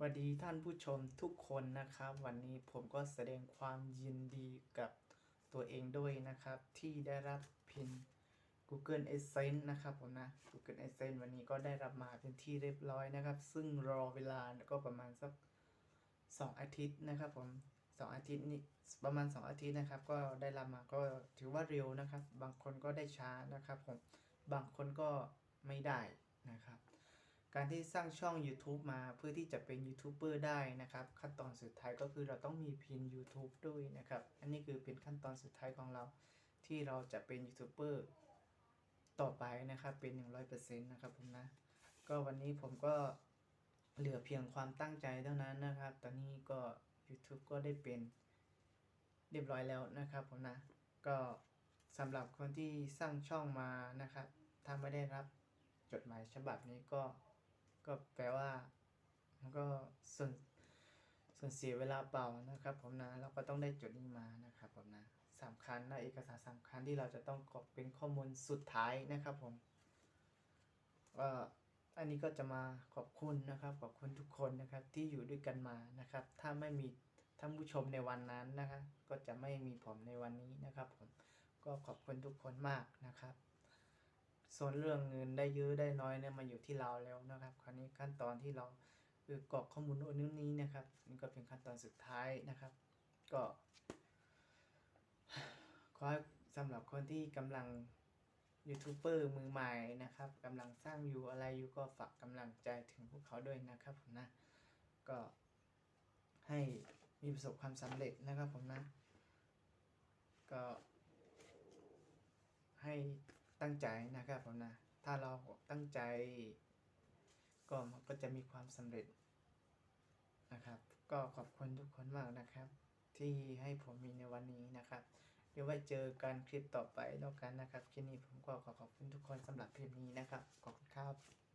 สวัสดีท่านผู้ชมทุกคนนะครับ วันนี้ผมก็แสดงความยินดีกับตัวเองด้วยนะครับ ที่ได้รับพิน Google Adsense นะครับผมนะ Google Adsense วันนี้ก็ได้รับมาเป็นที่เรียบร้อยนะครับ ซึ่งรอเวลาก็ประมาณสัก 2 อาทิตย์นะครับผม 2 อาทิตย์นี้ประมาณ 2 อาทิตย์นะครับ ก็ได้รับมาก็ถือว่าเร็วนะครับ บางคนก็ได้ช้านะครับผมบางคนก็ไม่ได้นะครับ การที่สร้างช่อง YouTube มาเพื่อที่จะเป็นยูทูบเบอร์ได้นะครับ ขั้นตอนสุดท้ายก็คือเราต้องมีพิน YouTube ด้วยนะครับ อันนี้คือเป็นขั้นตอนสุดท้ายของเราที่เราจะเป็นยูทูบเบอร์ต่อไปนะครับเป็น 100%นะครับผมนะ ก็วันนี้ผมก็เหลือเพียงความตั้งใจเท่านั้นนะครับ ตอนนี้ก็ YouTube ก็ได้เป็นเรียบร้อยแล้วนะครับผมนะ ก็สำหรับคนที่สร้างช่องมานะครับ ถ้าไม่ได้รับจดหมายฉบับนี้ก็ ก็แปลว่ามันก็ส่วนส่วนเสียเวลาเปล่านะครับ ผมนะเราก็ต้องได้จดนี้มานะครับผมนะสำคัญนะเอกสารสำคัญที่เราจะต้องกรอกเป็นข้อมูลสุดท้ายนะครับผมก็อันนี้ก็จะมาขอบคุณนะครับ ขอบคุณทุกคนนะครับที่อยู่ด้วยกันมานะครับ ถ้าไม่มีท่านผู้ชมในวันนั้นนะครับก็จะไม่มีผมในวันนี้นะครับผมก็ขอบคุณทุกคนมากนะครับ ส่วนเรื่องเงินได้เยอะได้น้อยเนี่ยมาอยู่ที่เราแล้วนะครับ คราวนี้ขั้นตอนที่เราคือกรอกข้อมูลโน้นนนี้นะครับนี่ก็เป็นขั้นตอนสุดท้ายนะครับ ก็ขอสำหรับคนที่กำลังยูทูบเบอร์มือใหม่นะครับกำลังสร้างอยู่อะไรอยู่ก็ฝากกำลังใจถึงพวกเขาด้วยนะครับผมนะ ก็ให้มีประสบความสำเร็จนะครับผมนะ ก็ให้ ตั้งใจนะครับผมนะถ้าเราตั้งใจ ก็ก็จะมีความสำเร็จนะครับ ก็ขอบคุณทุกคนมากนะครับ ที่ให้ผมมีในวันนี้นะครับเดี๋ยวไว้เจอกันคลิปต่อไปแล้วกันนะครับคลิปนี้ผมก็ขอขอบคุณทุกคนสำหรับคลิปนี้นะครับขอบคุณครับ